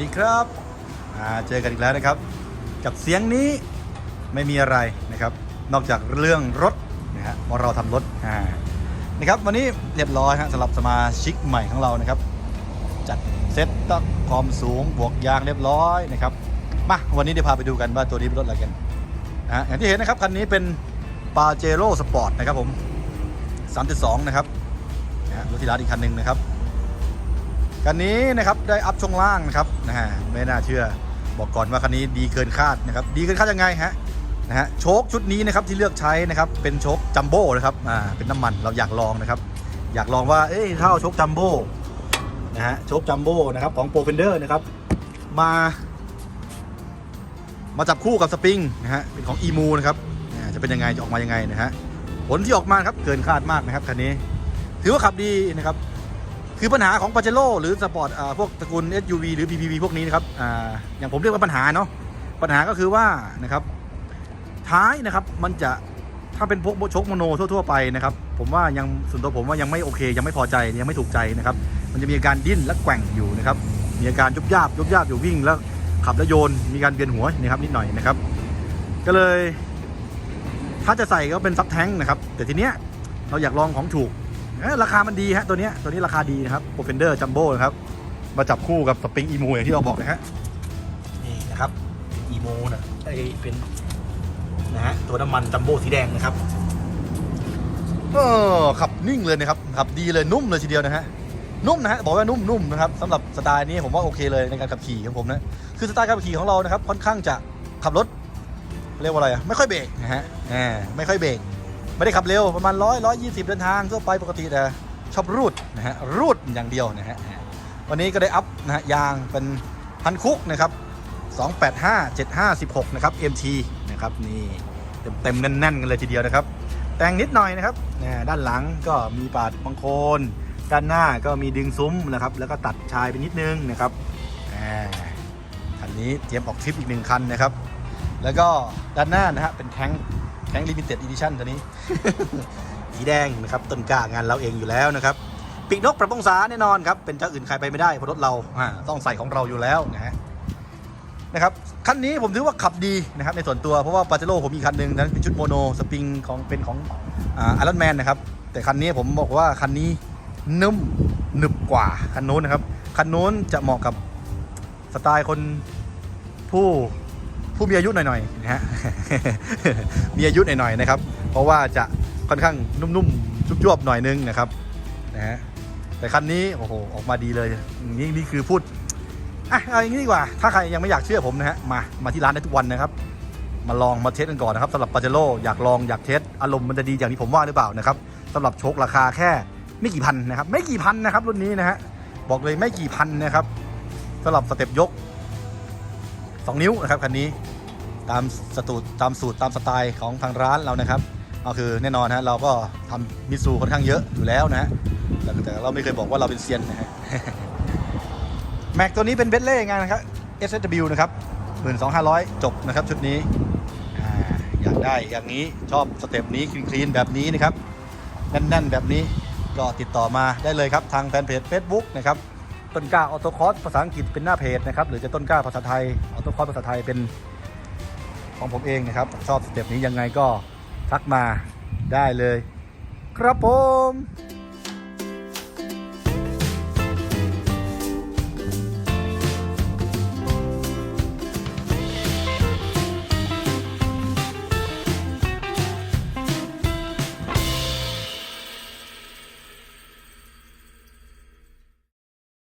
ดีครับเจอกันอีกแล้วนะครับ กับเสียงนี้ไม่มีอะไรนะครับ นอกจากเรื่องรถนะฮะว่าเราทำรถนะครับ วันนี้เรียบร้อยฮะสำหรับสมาชิกใหม่ของเรานะครับ จัดเซ็ตตั้งความสูงบวกยางเรียบร้อยนะครับมาวันนี้เดี๋ยวพาไปดูกันว่าตัวนี้เป็นรถอะไรกันนะฮะอย่างที่เห็นนะครับคันนี้เป็นปาเจโร่สปอร์ตนะครับผม 3.2 นะครับนะรถที่ร้านอีกคันหนึ่งนะครับ คันนี้นะครับได้อัพช่วงล่างนะครับนะฮะไม่น่าเชื่อบอกก่อนว่าคันนี้ดีเกินคาดนะครับดีเกินคาดยังไงฮะนะฮะโชคชุดนี้นะครับที่เลือกใช้นะครับเป็นโชคจัมโบ้นะครับอ่าเป็นน้ำมันเราอยากลองนะครับ อยากลองว่าเอ้ยถ้าเอาโชคจัมโบ้นะฮะโชคจัมโบ้นะครับของโปรเฟนเดอร์นะครับมามาจับคู่กับสปริงนะฮะเป็นของอีมูนะครับอ่าจะเป็นยังไงจะออกมายังไงนะฮะผลที่ออกมาครับเกินคาดมากนะครับคันนี้ ถือว่าขับดีนะครับ คือปัญหาของปาเจโร่หรือสปอร์ตพวกตระกูล SUV หรือ PPV พวกนี้นะครับออย่างผมเรียกว่าปัญหาเนาะปัญหาก็คือว่านะครับท้ายนะครับมันจะถ้าเป็นพวกโชคโมโนทั่วๆไปนะครับผมว่ายังส่วนตัวผมว่ายังไม่โอเค ยังไม่พอใจยังไม่ถูกใจนะครับ มันจะมีอาการดิ้นและแกว่งอยู่นะครับมีอาการยุบยาบยุบยาบอยู่วิ่งแล้วขับแล้วโยนมีการเวียนหัวนะครับนิดหน่อยนะครับ ก็เลย ถ้าจะใส่ก็เป็นซับแท้งนะครับ แต่ทีเนี้ยเราอยากลองของถูก ราคามันดีฮะตัวนี้ตัวนี้ราคาดีนะครับโปรเฟนเดอร์จัมโบ้นะครับ มาจับคู่กับสปริงอีมูอย่างที่เราบอกนะฮะนี่นะครับอีมูนะไอเป็นนะฮะตัวน้ำมันจัมโบ้สีแดงนะครับเออขับนิ่งเลยนะครับขับดีเลยนุ่มเลยทีเดียวนะฮะนุ่มนะฮะบอกว่านุ่มๆนะครับสำหรับสไตล์นี้ผมว่าโอเคเลยในการขับขี่ของผมนะคือสไตล์การขับขี่ของเรานะครับค่อนข้างจะขับรถเรียกว่าอะไรอะไม่ค่อยเบรกนะฮะอ่าไม่ค่อยเบรก ไม่ได้ขับเร็วประมาณร้อยร้อยยี่สิบเดินทางทั่วไปปกติแต่ชอบรูดนะฮะรูดอย่างเดียวนะฮะวันนี้ก็ได้อัพนะฮะยางเป็นพันคุกนะครับ285 7516 นะครับ MT นะครับนี่เต็มๆแน่นๆกันเลยทีเดียวนะครับ แต่งนิดหน่อยนะครับนะด้านหลังก็มีปาดบังโคนด้านหน้าก็มีดึงซุ้มนะครับ แล้วก็ตัดชายไปนิดนึงนะครับอ่าคันนี้เตรียมออกทริปอีกหนึ่งคันนะครับ แล้วก็ด้านหน้านะฮะเป็นแท้ง แท้งลิมิเต็ดอีดิชั่นตัวนี้ สีแดงนะครับต้นกล้างานเราเองอยู่แล้วนะครับปีกนกปรับองศาแน่นอนครับ เป็นเจ้าอื่นใครไปไม่ได้เพราะรถเราต้องใส่ของเราอยู่แล้วนะฮะนะครับคันนี้ผมถือว่าขับดีนะครับในส่วนตัวเพราะว่าปาเจโร่ผมมีคันหนึ่งนั้นเป็นชุดโมโนสปริงของเป็นของอาไอรอนแมนนะครับแต่คันนี้ผมบอกว่าคันนี้นุ่มหนึบกว่าคันโน้นนะครับคันโน้นจะเหมาะกับสไตล์คนผู้ ผู้มีอายุหน่อยๆนะฮะมีอายุหน่อยๆนะครับ เพราะว่าจะค่อนข้างนุ่มๆจุบๆหน่อยนึงนะครับนะฮะแต่คันนี้โอ้โหออกมาดีเลยนี่นี่คือพูดอะเอาอย่างนี้ดีกว่า ถ้าใครยังไม่อยากเชื่อผมนะฮะมามาที่ร้านได้ทุกวันนะครับ มาลองมาเทสกันก่อนนะครับสำหรับปาเจโร่อยากลองอยากเทสอารมณ์มันจะดีอย่างที่ผมว่าหรือเปล่านะครับสำหรับโชคราคาแค่ไม่กี่พันนะครับ ไม่กี่พันนะครับรุ่นนี้นะฮะบอกเลยไม่กี่พันนะครับสำหรับสเต็ปยก 2 นิ้วนะครับคันนี้ตามสตูตามสูตรตามสไตล์ของทางร้านเรานะครับก็คือแน่นอนฮะเราก็ทำมิตซูค่อนข้างเยอะอยู่แล้วนะฮะแต่เราไม่เคยบอกว่าเราเป็นเซียนนะฮะแม็กตัวนี้เป็นเบนเล่งานนะครับ SSW นะครับ12,500 จบนะครับชุดนี้อาอยากได้อย่างนี้ชอบสเต็ปนี้คลีนๆแบบนี้นะครับแน่นๆแบบนี้ก็ติดต่อมาได้เลยครับทางแฟนเพจ Facebook นะครับ ต้นกล้าออโตคอร์สภาษาอังกฤษเป็นหน้าเพจนะครับหรือจะต้นกล้าภาษาไทยออโตคอร์สภาษาไทยเป็นของผมเองนะครับชอบสเต็ปนี้ยังไงก็ทักมาได้เลย ครับผม